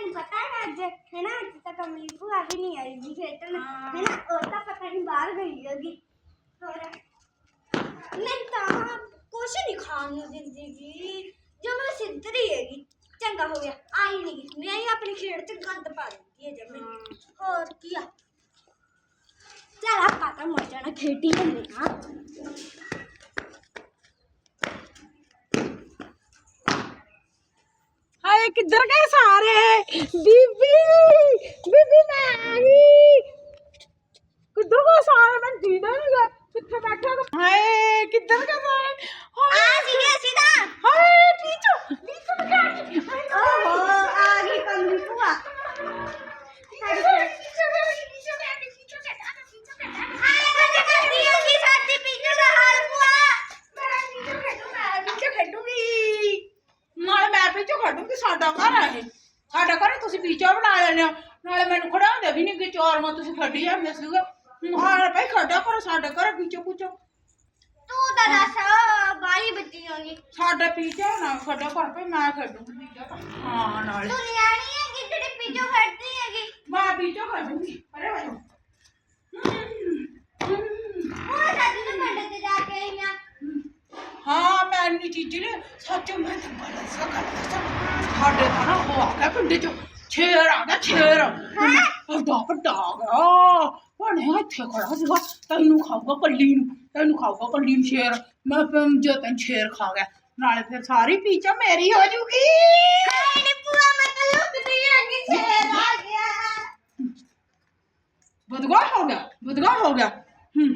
ਤੈਨੂੰ ਪਤਾ ਹੈ ਅੱਜ? ਹੈ ਨਾ ਅੱਜ ਤੱਕ ਅਮਲੀ ਭੂਆ ਵੀ ਨਹੀਂ ਆਈ ਜੀ ਖੇਡਣ। ਹਾਂ। ਹੈ ਨਾ ਉਹ ਤਾਂ ਪਤਾ ਨਹੀਂ ਬਾਹਰ ਗਈ ਹੋਗੀ। ਹੋਰ? ਨਹੀਂ ਤਾਂ ਕੁਛ ਨਹੀਂ ਖਾਣ ਨੂੰ ਦਿੰਦੀ ਜੋ। ਮੈਂ ਸਿੱਧਰੀ ਹੈਗੀ ਚੰਗਾ ਹੋ ਗਿਆ। ਆਈ ਨਹੀਂ। ਮੈਂ ਹੀ ਆਪਣੀ ਖੇਡ ਚ ਗੰਦ ਪਾ ਦਿੰਦੀ ਹੈ ਜਮੇ। ਹੋਰ ਕੀ ਆ? ਚਲ ਆਪਾਂ ਤਾਂ ਮੋਟਾ ਨਾ ਖੇਡੀ ਹੁੰਦੇ ਹਾਂ ਹਾਏ ਕਿੱਧਰ ਗਏ ਸਾਰੇ? ਬੀਬੀ ਬੀਬੀ ਮੈਂ ਆ ਗਈ। ਕਿੱਧਰ ਗਏ ਸਾਰੇ? ਮੈਂ ਦੀਦਾ ਨਹੀਂ ਗਾ ਕਿੱਥੇ ਬੈਠਾ ਗਾ? ਹਾਏ ਕਿੱਧਰ ਗਏ ਸਾਰੇ? ਹਾਏ। ਆ ਸੀਗੇ ਸਿੱਧਾ ਹਾਏ ਕਿੱਥੇ ਹਾਏ ਓਹੋ ਆ ਗਈ ਕਮਲੀ ਭੂਆ ਸਾਡੀ ਖੇਡ ਨਾਲੇ ਮੈਂ ਪੀਚੋ ਖੜੂੰਗੀ ਸਾਡਾ ਘਰ ਆ ਇਹ ਸਾਡਾ ਘਰ ਤੁਸੀਂ ਪੀਚੋ ਬਣਾ ਲੈਣੇ ਹੋ। ਨਾਲੇ ਮੈਨੂੰ ਖੜਾਉਂਦੇ ਵੀ ਨਹੀਂ ਕਿ ਚੋਰ ਮਾ ਤੁਸੀਂ ਖੱਡੀ ਜਾਂਦੇ ਸੀਗਾ। ਹਾਂ ਭਾਈ ਖੱਡਾ ਕਰੋ ਸਾਡੇ ਘਰ ਪੀਚੋ ਪੁੱਛੋ ਸਾਡਾ ਪੀਚੋ ਨਾ ਖੱਡਾ ਕਰ ਪਈ ਮੈਂ ਖੜੂੰਗੀ ਪੀਚੋ ਹਾਂ ਨਾਲੇ। ਮੈਂ ਪੀਚੋ ਖੜੂੰਗੀ ਅਰੇ ਭਾਈ ਹਾਂ ਮੈਂ ਇੰਨੀ ਚੀਜ਼ ਨੇ ਸੱਚ ਮੈਂ ਤਾਂ ਬੜਾ ਸਕਾ ਸਾਡੇ ਤਾਂ ਨਾ ਉਹ ਆ ਗਿਆ ਪਿੰਡ ਚ ਛੇਰ ਆ ਗਿਆ ਛੇਰ ਵੱਡਾ ਵੱਡਾ ਆ ਗਿਆ ਉਹਨੇ ਇੱਥੇ ਖੜਾ ਸੀਗਾ ਤੈਨੂੰ ਖਾਊਗਾ ਕੱਲੀ ਨੂੰ ਤੈਨੂੰ ਖਾਊਗਾ ਕੱਲੀ ਨੂੰ ਸ਼ੇਰ ਮੈਂ ਪੰਜ ਤੈਨੂੰ ਸ਼ੇਰ ਖਾ ਗਿਆ ਨਾਲੇ ਫਿਰ ਸਾਰੀ ਪੀਚਾ ਮੇਰੀ ਹੋ ਜੂਗੀ ਬਦਗਾਰ ਹੋ ਗਿਆ ਬਦਗਾਰ ਹੋ ਗਿਆ ਹੂੰ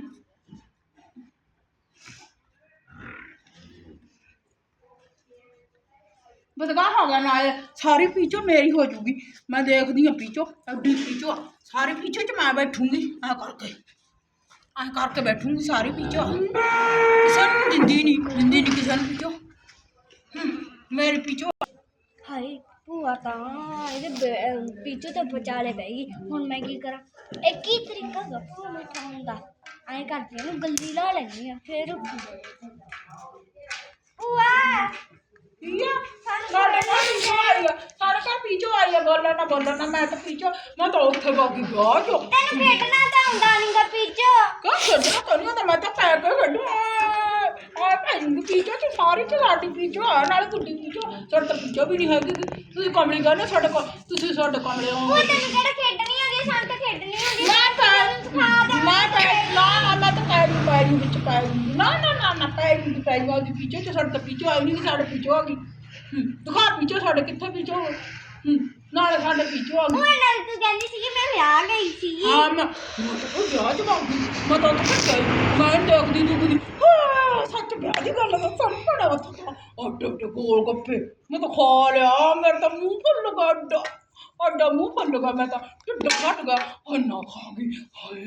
ਬਦਗਾਰ ਹੋ ਗਿਆ ਨਾਲੇ ਸਾਰੀ ਪੀਚੋ ਮੇਰੀ ਹੋ ਜੂਗੀ। ਮੈਂ ਦੇਖਦੀ ਹਾਂ ਪੀਚੋ ਐਡੀ ਪੀਚੋ ਆ। ਸਾਰੀ ਪੀਚੋ ਚ ਮੈਂ ਬੈਠੂੰਗੀ ਆ ਕਰਕੇ। ਆ ਕਰਕੇ ਬੈਠੂੰਗੀ ਸਾਰੀ ਪੀਚੋ। ਕਿਸੇ ਨੂੰ ਦਿੰਦੀ ਨਹੀਂ ਦਿੰਦੀ ਨਹੀਂ ਕਿਸੇ ਨੂੰ ਪੀਚੋ। ਹੂੰ, ਮੇਰੀ ਪੀਚੋ। ਹਾਏ ਭੂਆ ਤਾਂ ਇਹਦੇ ਪੀਛੇ ਤੇ ਵਿਚਾਲੇ ਬਹਿ ਗਈ। ਹੁਣ ਮੈਂ ਕੀ ਕਰਾਂ? ਇੱਕ ਹੀ ਤਰੀਕਾ ਗਾ ਭੂਆ ਨੂੰ ਉਠਾਉਣ ਦਾ? ਐਂ ਕਰਦੀ ਆ ਨੂੰ ਗੱਲੀ ਲਾ ਲੈਣੀ ਆ ਫੇਰ ਉੱਠੂ ਭੂਆ! ਕੀ ਆ? ਸਾਡੇ ਘਰ ਪੀਚੋ ਆਈ ਆ ਸਾਡੇ ਘਰ ਪੀਚੋ ਆਈ ਆ ਬੋਲਣਾ ਨਾ ਬੋਲਣਾ ਨਾ ਮੈਂ ਤਾਂ ਪੀਚੋ ਮੈਂ ਤਾਂ ਉੱਥੇ ਬਾਗੀ ਗਿਆ ਜੋ ਤੈਨੂੰ ਖੇਡਣਾ ਤਾਂ ਆਉਂਦਾ ਨਹੀਂਗਾ ਪੀਛੇ। ਕਾ ਕਰੀਆਂ ਤਾਂ ਮੈਂ ਤਾਂ ਪੈ ਕੇ ਕੱਢੂ ਆ ਭਾਈ ਪੀਚੋ ਤੇ ਸਾਰੀ ਤੇ ਸਾਡੀ ਪੀਚੋ ਆ ਨਾਲ ਗੁੱਡੀ ਪੀਚੋ ਸਾਡੇ ਤਾਂ ਪੀਚੋ ਵੀ ਨਹੀਂ ਹੈਗੀ ਤੁਸੀਂ ਕਮਲੀ ਕਹਿੰਦੇ ਸਾਡੇ ਕੋਲ ਤੁਸੀਂ ਸਾਡੇ ਕਮਲੇ ਹੋ ਉਹ ਤੈਨੂੰ ਕਿਹੜਾ ਖੇਡਣੀ ਆਉਂਦੀ ਸਾਨੂੰ ਤਾਂ ਖੇਡਣੀ ਆਉਂਦੀ ਮੈਂ ਤਾਂ ਮੈਂ ਤਾਂ ਨਾ ਨਾ ਮੈਂ ਤਾਂ ਪੈਰੀ ਪੈਰੀ ਵਿੱਚ ਪੈਰੀ ਨਾ ਨਾ ਨਾ ਨਾ ਪੈਰੀ ਵਿੱਚ ਪੈਰੀ ਉਹਦੀ ਪੀਚੋ ਤੇ ਸਾਡੇ ਤਾਂ ਪੀਚੋ ਆਈ ਨਹੀਂ ਸਾਡੇ ਪੀਚੋ ਆ ਗਈ। ਹੂੰ, ਦਿਖਾ ਪੀਚੋ ਸਾਡੇ ਕਿੱਥੇ ਪੀਚੋ ਹੂੰ, ਨਾਲੇ ਸਾਡੇ ਪੀਚੋ ਆ ਗਈ ਉਹ ਨਾਲ ਤੂੰ ਕਹਿੰਦੀ ਸੀ ਕਿ ਮੈਂ ਵਿਆਹ ਗਈ ਸੀ। ਹਾਂ ਮੈਂ ਮੈਂ ਤਾਂ ਕੋਈ ਵਿਆਹ ਜਵਾਬੀ ਮੈਂ ਤਾਂ ਉੱਥੇ ਗਈ ਮੈਂ ਦੇਖਦੀ ਦੁਖਦੀ ਹਾਂ ਸੱਚ ਵਿਆਹ ਦੀ ਗੱਲ ਦਾ ਸਾਨੂੰ ਬੜਾ ਉੱਥੇ ਅੱਡੇ ਅੱਡੇ ਗੋਲ ਗੱਪੇ। ਮੈਂ ਤਾਂ ਖਾ ਲਿਆ। ਮੇਰੇ ਤਾਂ ਮੂੰਹ ਫੁੱਲ ਲਗਾ ਅੱਡਾ। ਅੱਡਾ ਮੂੰਹ ਫੁੱਲ ਲਗਾ। ਮੈਂ ਤਾਂ ਢਿੱਡ ਘਟ ਗਿਆ। ਹੰਨਾ ਖਾ ਗਈ। ਹਾਏ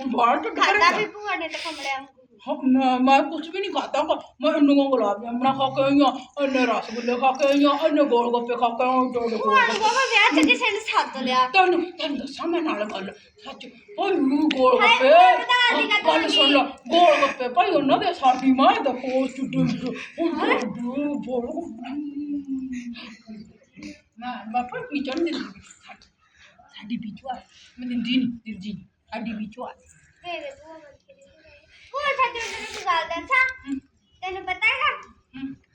ਹੁਣ ਬਾਹਰ ਢਿੱਡ ਖਾਦਾ ਭਰਿਆ ਵੀ ਭੂਆ ਨੇ ਤਾਂ ਕਮੜਿਆ ਹਾਂ, ਮੈਂ ਮੈਂ ਕੁਝ ਵੀ ਨਹੀਂ ਖਾਦਾ ਮੈਂ ਇੰਨੇ ਗੁਲਾਬ ਜਾਮਣਾ ਖਾ ਕੇ ਆਈ ਹਾਂ ਇੰਨੇ ਰਸਗੁੱਲੇ ਖਾ ਕੇ ਆਈ ਹਾਂ ਇੰਨੇ ਗੋਲ ਗੱਪੇ ਖਾ ਕੇ ਆਈ ਹਾਂ ਏਡੇ ਗੋਲ ਭੂਆ ਗੱਪੇ। ਕਹੋ ਵਿਆਹ ਚ ਕਿਸੇ ਨੇ ਸੱਦ ਲਿਆ? ਤੈਨੂੰ ਤੈਨੂੰ ਦੱਸਾਂ ਮੈਂ ਨਾਲ ਗੱਲ। ਸੱਚ ਓਏ ਨੂੰ ਗੋਲ ਹਾਏ, ਗੱਪੇ। ਮੈਂ ਬਤਾ ਦੀ ਗੱਲ ਗੱਲ ਸੁਣ ਲਾ ਗੋਲ ਗੱਪੇ। ਭਾਈ ਉਹਨਾਂ ਦੇ ਸਾਡੀ ਮਾਂ ਦਾ ਪੋਸਟ ਡੁੱਬ ਉਹ ਡੁੱਬ ਬੋਲ। ਨਾ ਪਰ ਪੀਚਣ ਨਹੀਂ ਦਿੰਦੀ ਸਾਡੀ- ਸਾਡੀ ਪੀਚਵਾ ਮੈਂ ਦਿੰਦੀ ਨਹੀਂ ਦਿੰਦੀ। ਸਾਡੀ ਪੀਚਵਾ ਤੇਰੇ ਭੂਆ ਭੂਆ ਸੱਚ ਮੈਂ ਤੈਨੂੰ ਇੱਕ ਗੱਲ ਦੱਸਾਂ ਤੈਨੂੰ ਪਤਾ ਹੈਗਾ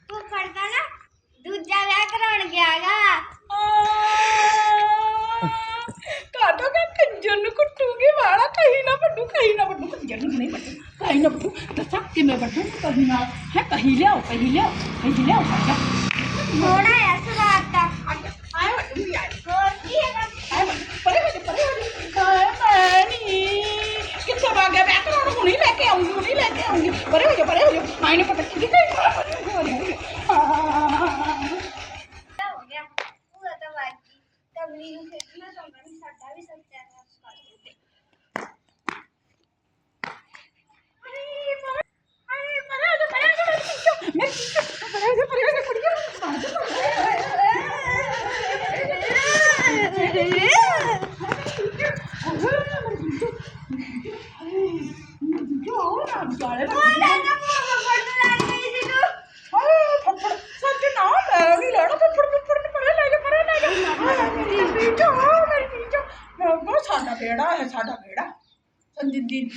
ਤੂੰ ਫੜਦਾ ਨਾ ਦੂਜਾ ਵਿਆਹ ਕਰਾਉਣ ਗਿਆਗਾ ਕਾਟੋ ਕਾ ਕੰਜਰ ਨੂੰ ਕੁੱਟੂਗੀ ਵਾਲਾ ਕਹੀਂ ਨਾ ਵੱਡੂ ਕਹੀਂ ਨਾ ਵੱਡੂ ਕੰਜਰ ਨੂੰ ਨਹੀਂ ਵੱਡੂ ਕਹੀਂ ਨਾ ਵੱਡੂ ਦੱਸਾਂ ਕਿਵੇਂ ਵੱਡੂ ਕਹੀਂ ਨਾ ਹੈ ਕਹੀਂ ਲਿਆਓ ਕਹੀਂ ਲਿਆਓ ਕਹੀਂ ਲਿਆਓ ਸਾਡਾ ਥੋੜਾ ਐ ਸਵਾਦ ਦਾ ਆਏ ਵੱਡੂ ਵੀ ਆਏ ਹੋਰ ਕੀ ਆਉਂਗੀ ਹੁਣੀ ਲੈ ਕੇ ਆਉਂਗੀ। ਪਰੇ ਹੋ ਜਾ ਪਰੇ ਹੋ ਜਾ। ਆਈ ਨੇ ਪਤਾ ਕੀ ਕਹੀਂ? ਹੋ ਗਿਆ। ਭੂਆ ਤਾਂ ਵਾਕੀ ਤਬਲੀ ਨੂੰ ਤਾਂ ਨਹੀਂ ਸਾਡਾ ਵੀ ਸੱਚਾ ਕਰ ਦਿੱਤੇ ਅਰੇ ਪਰੇ ਅਰੇ ਪਰੇ ਹੋ ਜਾ ਪਰੇ ਹੋ ਜਾ ਮੈਂ ਪਰੇ ਹੋ ਜਾ ਪਰੇ ਹੋ ਜਾ ਪਰੇ ਹੋ ਜਾ ਪੀਚੋ ਮੇਰੀ ਪੀਚੋ ਮੈਂ ਬਹੁਤ ਸਾਡਾ ਬੇੜਾ ਹੈ ਸਾਡਾ ਬੇੜਾ ਦਿੰਦੀ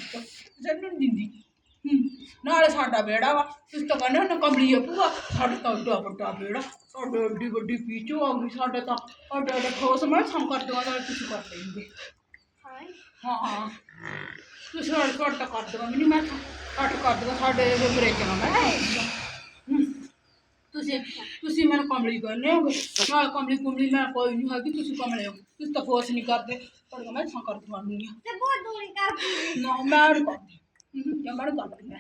ਹੂੰ ਨਾਲੇ ਸਾਡਾ ਬੇੜਾ ਵਾ ਤੁਸੀਂ ਤਾਂ ਕਹਿੰਦੇ ਨਾ ਕਮਲੀ ਆ ਭੂਆ ਸਾਡਾ ਤਾਂ ਏਡਾ ਵੱਡਾ ਬੇੜਾ ਸਾਡੇ ਏਡੀ ਵੱਡੀ ਪੀਚੋ ਆ ਗਈ ਸਾਡੇ ਤਾਂ ਅੱਡਾ ਅੱਡਾ ਠੋਸ ਮੈਂ ਸਮ ਕਰ ਦਵਾ ਨਾਲ ਤੁਸੀਂ ਕਰ ਹਾਏ। ਹਾਂ। ਹਾਂ ਤੁਸੀਂ ਨਾਲ ਘੱਟ ਤਾਂ ਕਰ ਦਵਾਂਗੀ ਨਹੀਂ ਮੈਂ ਘੱਟ ਕਰ ਦਵਾਂ ਸਾਡੇ ਇਹ ਬ੍ਰੇਕ ਨਾ ਮੈਂ ਹੂੰ। ਤੁਸੀਂ ਮੈਨੂੰ ਕਮਲੀ ਕਹਿੰਦੇ ਹੋ ਨਾਲ ਕਮਲੀ ਕੁਮਲੀ ਮੈਂ ਕੋਈ ਨਹੀਂ ਹੈਗੀ ਤੁਸੀਂ ਕਮਲੇ ਹੋ। ਤੁਸੀਂ ਤਾਂ ਫੋਰਸ ਨਹੀਂ ਕਰਦੇ। ਪਰ ਮੈਂ ਸਾਂ ਕਰ ਦਵਾਂਗੀ। ਤੇ ਬਹੁਤ ਦੂਰੀ ਕਰਦੀ। ਨਾ ਮੈਂ ਨਹੀਂ ਕਰਦੀ। ਹੂੰ, ਜਾਂ ਮੈਂ ਨਹੀਂ ਕਰਦੀ। ਮੈਂ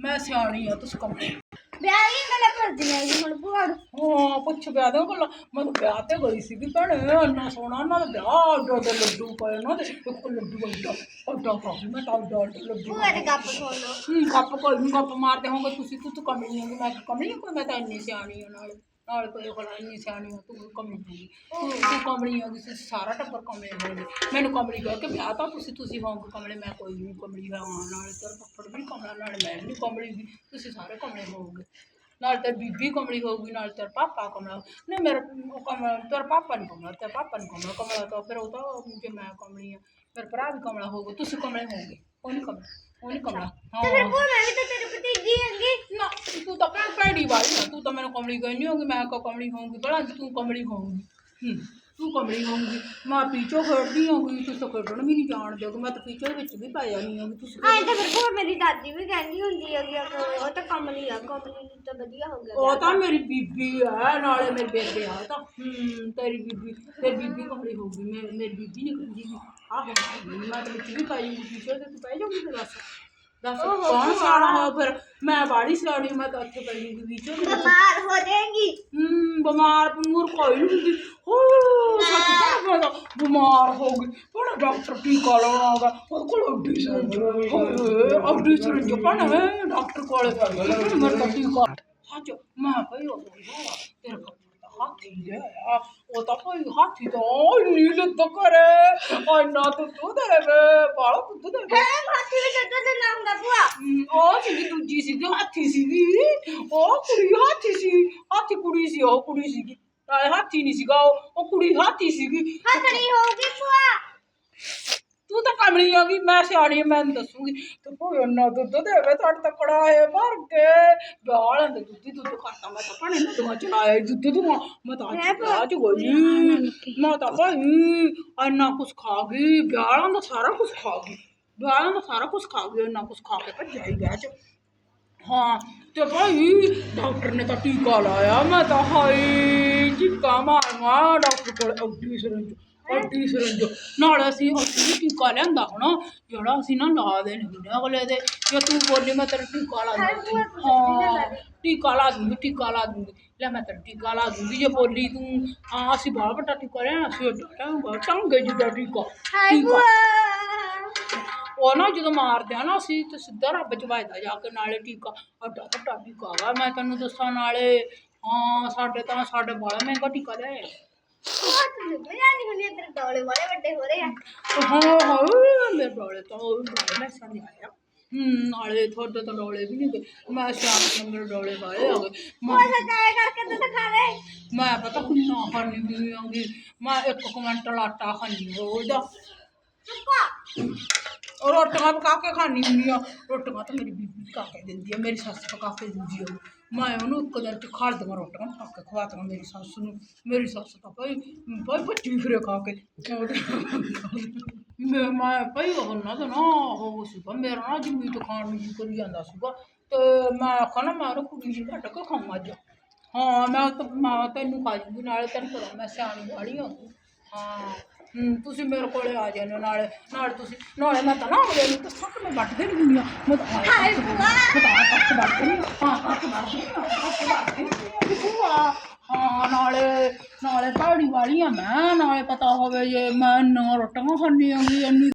ਮੈਂ ਸਿਆਣੀ ਆ ਤੁਸੀਂ ਕਮਲੇ ਵਿਆਹ ਹੀ ਗੱਲਾਂ ਕਰਦੀ ਹੈ ਜੀ ਹੁਣ ਭੂਆ ਨੂੰ। ਹਾਂ ਪੁੱਛ ਵਿਆਹ ਦੇ ਕੋਲ ਮੈਂ ਤਾਂ ਵਿਆਹ ਤੇ ਗਈ ਸੀਗੀ ਭੈਣੇ ਇੰਨਾ ਸੋਹਣਾ ਨਾ ਵਿਆਹ ਏਡਾ ਏਡਾ ਲੱਡੂ ਪਏ ਨਾ ਤੇ ਇੱਕ ਲੱਡੂ ਏਡਾ ਏਡਾ ਕਾਫੀ ਮੈਂ ਤਾਂ ਏਡਾ ਏਡਾ ਲੱਡੂ ਭੂਆ ਦੀ ਗੱਪ ਸੁਣ ਲਓ। ਹੂੰ ਗੱਪ ਕੋਈ ਨਹੀਂ ਗੱਪ ਮਾਰਦੇ ਹੋਗੇ ਤੁਸੀਂ ਤੂੰ ਤੂੰ ਕਮਲੀ ਹੋਗੀ ਮੈਂ ਕਮਲੀ ਹਾਂ ਕੋਈ ਮੈਂ ਤਾਂ ਇੰਨੀ ਸਿਆਣੀ ਹਾਂ ਨਾਲ। ਨਾਲ ਕੋਈ ਕੋਲ ਇੰਨੀ ਸਿਆਣੀ ਹੋ ਤੂੰ ਕਮਲੀ ਹੋਗੀ ਤੂੰ ਤੂੰ ਕਮਲੀ ਹੋਗੀ ਤੁਸੀਂ ਸਾਰਾ ਟੱਬਰ ਕਮਲੇ ਹੋਗੇ ਮੈਨੂੰ ਕਮਲੀ ਕਹਿ ਕੇ ਵਿਆਹ ਤਾਂ ਤੁਸੀਂ ਤੁਸੀਂ ਹੋਗੇ ਕਮਲੇ ਮੈਂ ਕੋਈ ਨਹੀਂ ਕਮਲੀ ਹਾਂ ਨਾਲ ਤੇਰਾ ਪੱਪੜ ਵੀ ਨੀ ਕਮਲਾ ਨਾਲ ਮੈਂ ਵੀ ਨੀ ਕਮਲੀ ਵੀ ਤੁਸੀਂ ਸਾਰੇ ਕਮਲੇ ਹੋਗੇ ਨਾਲ ਤੇ ਬੀਬੀ ਕਮਲੀ ਹੋਊਗੀ ਨਾਲ ਤੇਰਾ ਪਾਪਾ ਕਮਲਾ ਨਹੀਂ ਮੇਰਾ ਉਹ ਕਮਲਾ ਤੇਰਾ ਪਾਪਾ ਨਹੀਂ ਕਮਲਾ ਤੇਰਾ ਪਾਪਾ ਨਹੀਂ ਕਮਲਾ ਕਮਲਾ ਤਾਂ ਫਿਰ ਉਹ ਤਾਂ ਜੇ ਮੈਂ ਕਮਲੀ ਹਾਂ ਮੇਰਾ ਭਰਾ ਵੀ ਕਮਲਾ ਹੋਊਗਾ ਤੁਸੀਂ ਕਮਲੇ ਹੋਗੇ ਉਹ ਨਹੀਂ ਕਮਲਾ ਉਹ ਕਮਲਾ ਤੇ ਹਾਂ ਤਾਂ ਭਤੀਜੀ ਹੈਗੀ? ਨਾ ਤੂੰ ਤਾਂ ਭੈਣ ਭੈੜੀ ਵਾਲੀ ਆ ਤੂੰ ਤਾਂ ਮੈਨੂੰ ਕਮਲੀ ਕਹਿੰਦੀ ਹੋਗੀ ਮੈਂ ਕੋ ਕਮਲੀ ਹੋਊਗੀ ਬੜਾ ਤੂੰ ਕਮਲੀ ਹੋਊਗੀ। ਹੂੰ ਤੂੰ ਕਮਲੀ ਹੋਊਗੀ। ਮੈਂ ਪੀਚੋ ਖੜਦੀ ਹੋਊਗੀ ਤੁਸੀਂ ਤਾਂ ਖੇਡਣ ਵੀ ਨਹੀਂ ਜਾਣ ਦਿਓਗੇ ਮੈਂ ਤਾਂ ਪੀਚੋ ਦੇ ਵਿੱਚ ਵੀ ਪੈ ਜਾਣੀ ਹੋਗੀ ਤੁਸੀਂ ਹਾਂ ਤੇ ਫਿਰ ਭੂਆ ਮੇਰੀ ਦਾਦੀ ਵੀ ਕਹਿੰਦੀ ਹੁੰਦੀ ਹੈਗੀ ਆ ਕਿ ਉਹ ਤਾਂ ਕਮਲੀ ਆ ਕਮਲੀ ਨੂੰ ਤਾਂ ਵਧੀਆ ਹੋ ਗਿਆ ਉਹ ਤਾਂ ਮੇਰੀ ਬੀਬੀ ਆ ਨਾਲੇ ਮੇਰੇ ਬੇਬੇ ਆ ਤਾਂ ਹੂੰ ਤੇਰੀ ਬੀਬੀ ਤੇਰੀ ਬੀਬੀ ਕਮਲੀ ਹੋਊਗੀ ਮੈਂ ਮੇਰੀ ਬੀਬੀ ਨਹੀਂ ਵੀ ਆਹ ਮੈਂ ਤਾਂ ਵਿੱਚ ਵੀ ਪਾਈ ਹੋਊਗੀ ਪੀਚੋ ਤੇ ਤੂੰ ਪੈ ਜਾਊਗੀ ਤੇ ਦੱਸ। ਦੱਸ ਕੌਣ ਸਿਆਣਾ ਹੋਇਆ ਫਿਰ ਮੈਂ ਬਾੜੀ ਸਿਆਣੀ ਮੈਂ ਤਾਂ ਇੱਥੇ ਪਈ ਹੋਊਗੀ ਪੀਚੋ ਦੇ ਵਿੱਚ ਬਿਮਾਰ ਹੋ ਜਾਏਗੀ ਹੂੰ ਬਿਮਾਰ ਬਮੂਰ ਕੋਈ ਨਹੀਂ ਹੁੰਦੀ ਹੋ ਸੱਚ ਤਾਂ ਮੈਂ ਬਿਮਾਰ ਹੋ ਗਈ ਪਰ ਡਾਕਟਰ ਟੀਕਾ ਲਾਉਣਾ ਆਗਾ ਉਹ ਕੋਲ ਅੱਡੀ ਸਰੰਜ ਹੋਏ ਅੱਡੀ ਸਰੰਜ ਪਣ ਹੈ ਡਾਕਟਰ ਕੋਲ ਮੇਰੇ ਕੋਲ ਟੀਕਾ ਸੱਚ ਮੈਂ ਭਈ ਉਹ ਤੇਰੇ ਕੋਲ ਤਾਂ ਹਾਥੀ ਹੈ ਉਹ ਤਾਂ ਭਈ ਹਾਥੀ ਤਾਂ ਨੀਲ ਕਰੇ ਇੰਨਾ ਤੂੰ ਦੁੱਧ ਦੇਵੇ ਬਾਲਾ ਦੁੱਧ ਦੇਵੇ ਹੈ ਮਾਤੀ ਵੀ ਜਦੋਂ ਦਾ ਨਾਮ ਹੁੰਦਾ ਭੂਆ ਹਮ, ਉਹ ਸੀਗੀ ਦੂਜੀ ਸੀਗੀ ਹਾਥੀ ਸੀਗੀ ਉਹ ਕੁੜੀ ਹਾਥੀ ਸੀ ਹਾਥੀ ਕੁੜੀ ਸੀ ਉਹ ਤੂੰ ਤਾਂ ਕਮਲੀ ਆ ਗਈ ਮੈਂ ਸਿਆਣੀ ਆ, ਮੈਂ ਤੈਨੂੰ ਦੱਸੂਗੀ। ਤੇ ਕੋਈ ਇੰਨਾ ਦੁੱਧ ਦੇਵੇ ਤੁਹਾਡੇ ਤਾਂ ਕੜਾਏ ਭਰ ਕੇ ਗਾਲਾਂ ਦੇ ਦੁੱਧ ਹੀ ਦੁੱਧ ਖਾਤਾ ਮੈਂ ਤਾਂ ਪਾਣੀ ਨਦੂਆਂ ਚਲਾਇਆ ਦੁੱਧ ਦੂਆਂ ਮੈਂ ਤਾਂ ਅੱਜ ਚ ਗਈ ਮੈਂ ਤਾਂ ਭਾਈ ਇੰਨਾ ਕੁਛ ਖਾ ਗਈ ਵਿਆਹਾਂ ਦਾ ਸਾਰਾ ਕੁਛ ਖਾ ਗਈ। ਵਿਆਹਾਂ ਦਾ ਸਾਰਾ ਕੁਛ ਖਾ ਗਈ ਇੰਨਾ ਕੁਛ ਖਾ ਕੇ ਭੱਜਿਆ ਹੀ ਵਿਆਹ ਚ। ਹਾਂ ਤੇ ਭਾਈ ਡਾਕਟਰ ਨੇ ਤਾਂ ਟੀਕਾ ਲਾਇਆ ਮੈਂ ਤਾਂ ਹਾਈ ਚੀਕਾ ਮਾਰਵਾ ਡਾਕਟਰ ਕੋਲ ਅੱਡੀ ਸਰੰਜ ਸਰੰਜ ਨਾਲ ਅਸੀਂ ਅਸੀਂ ਵੀ ਟੀਕਾ ਲਿਆਂਦਾ ਹੁਣ ਜਿਹੜਾ ਅਸੀਂ ਨਾ ਲਾ ਦੇਣੇ ਹੁੰਦੇ ਅਗਲੇ ਦੇ ਜੇ ਤੂੰ ਬੋਲੀ ਮੈਂ ਤੇਰਾ ਟੀਕਾ ਲਾ ਦੂੰਗੀ। ਹਾਂ ਟੀਕਾ ਲਾ ਦੂੰਗੀ ਟੀਕਾ ਲਾ ਦੂੰਗੀ। ਲੈ ਮੈਂ ਤੇਰਾ ਟੀਕਾ ਲਾ ਦੂੰਗੀ ਜੇ ਬੋਲੀ ਤੂੰ। ਹਾਂ ਅਸੀਂ ਬਾਹਰ ਵੱਡਾ ਟੀਕਾ ਲਿਆ ਅਸੀਂ ਓਡਾ ਟੰਗੇ ਜਿੱਦਾਂ ਟੀਕਾ। ਟੀਕਾ। ਉਹ ਨਾ ਜਦੋਂ ਮਾਰਦੇ ਆ ਨਾ ਅਸੀਂ ਤੇ ਸਿੱਧਾ ਰੱਬ ਚ ਵੱਜਦਾ ਜਾ ਕੇ ਨਾਲੇ ਟੀਕਾ। ਅੱਡਾ ਵੱਡਾ ਟੀਕਾ ਵਾ ਮੈਂ ਤੈਨੂੰ ਦੱਸਾਂ ਨਾਲੇ। ਹਾਂ ਸਾਡੇ ਤਾਂ ਸਾਡੇ ਬੜਾ ਮਹਿੰਗਾ ਟੀਕਾ ਲਿਆ ਭੂਆ ਤੂੰ ਨਿਕਲ ਆ, ਹਾਂ ਹਾਂ ਮੇਰੇ ਡੋਲੇ ਤਾਂ ਉਹ ਡੋਲੇ ਮੈਂ ਸਮਝ ਆਇਆ ਹੂੰ ਨਾਲੇ ਤੁਹਾਡੇ ਤਾਂ ਡੋਲੇ ਵੀ ਨਹੀਂ ਗਏ ਮੈਂ ਸ਼ਾਮ ਨੂੰ ਮੇਰੇ ਡੋਲੇ ਵਾਲੇ ਆ ਗਏ ਮੈਂ ਮੈਂ ਪਤਾ ਕਿੰਨਾ ਖਾਣੀ ਨਹੀਂ ਆਉਂਗੀ ਮੈਂ ਇੱਕ ਕੁਇੰਟਲ ਆਟਾ ਖਾਣੀ ਰੋਜ਼ ਦਾ ਭੂਆ ਰੋਟੀਆਂ ਪਕਾ ਕੇ ਖਾਣੀ ਹੁੰਦੀ ਆ ਰੋਟੀਆਂ ਤਾਂ ਮੇਰੀ ਬੀਬੀ ਪਕਾ ਕੇ ਦਿੰਦੀ ਆ ਮੇਰੀ ਸੱਸ ਪਕਾ ਕੇ ਦਿੰਦੀ ਆ ਮੈਂ ਉਹਨੂੰ ਇੱਕ ਦਿਨ ਚ ਖਾ ਦਵਾਂ ਰੋਟੀਆਂ ਪਕਾ ਕੇ ਖਵਾਤਾਂ ਮੇਰੀ ਸੱਸ ਨੂੰ। ਮੇਰੀ ਸੱਸ ਤਾਂ ਭਾਈ ਭਾਈ ਬੱਚੀ ਫਿਰੇ ਖਾ ਕੇ। ਮੈਂ ਮੈਂ ਭਾਈ ਉਹ ਨਾ ਤਾਂ ਨਾ, ਉਹ ਸੀਗਾ ਮੇਰਾ ਨਾ ਜਿੰਮੀ ਤੋਂ ਖਾਣ ਨੂੰ ਜੀ ਕਰੀ ਜਾਂਦਾ ਸੀਗਾ। ਤੇ ਮੈਂ ਆਖਾਂ ਨਾ, ਮੈਂ ਉਹਨੂੰ ਕੁੜੀ ਜੀ ਘੱਟ ਕੇ ਖਾਵਾਂ ਅੱਜ। ਹਾਂ, ਮੈਂ ਤਾਂ, ਮੈਂ ਤੈਨੂੰ ਖਾ ਜੂਗੀ ਨਾਲੇ ਤੈਨੂੰ ਪਤਾ ਮੈਂ ਸਿਆਣੀ ਵਾਲੀ ਹਾਂ ਹਾਂ। ਤੁਸੀਂ ਮੇਰੇ ਕੋਲੇ ਆ ਹੋ ਨਾਲੇ ਨਾਲੇ ਤੁਸੀਂ ਨਾਲੇ ਮੈਂ ਤਾਂ ਨਾ ਅਗਲੇ ਨੂੰ ਕਿ ਮੈਂ ਵੱਟ ਦੇਣੀ ਹੁੰਦੀ ਆ ਮੈਂ ਤਾਂ ਹਾਏ ਹਾਏ ਭੂਆ। ਮੈਂ ਤਾਂ ਆਹ ਹੱਥ ਵੱਟ ਦੇਣੀ ਹਾਂ ਹੱਥ ਵੱਟ ਦੇਣੀ ਹੱਥ ਵੱਟ ਦੇਣੀ ਭੂਆ ਹਾਂ ਨਾਲੇ ਨਾਲੇ ਪਹਾੜੀ ਵਾਲੀ ਆ ਮੈਂ ਨਾਲੇ ਪਤਾ ਹੋਵੇ ਜੇ ਮੈਂ ਨਾ ਰੋਟੀਆਂ ਖਾਣੀ ਆਂਗੀ ਇੰਨੀ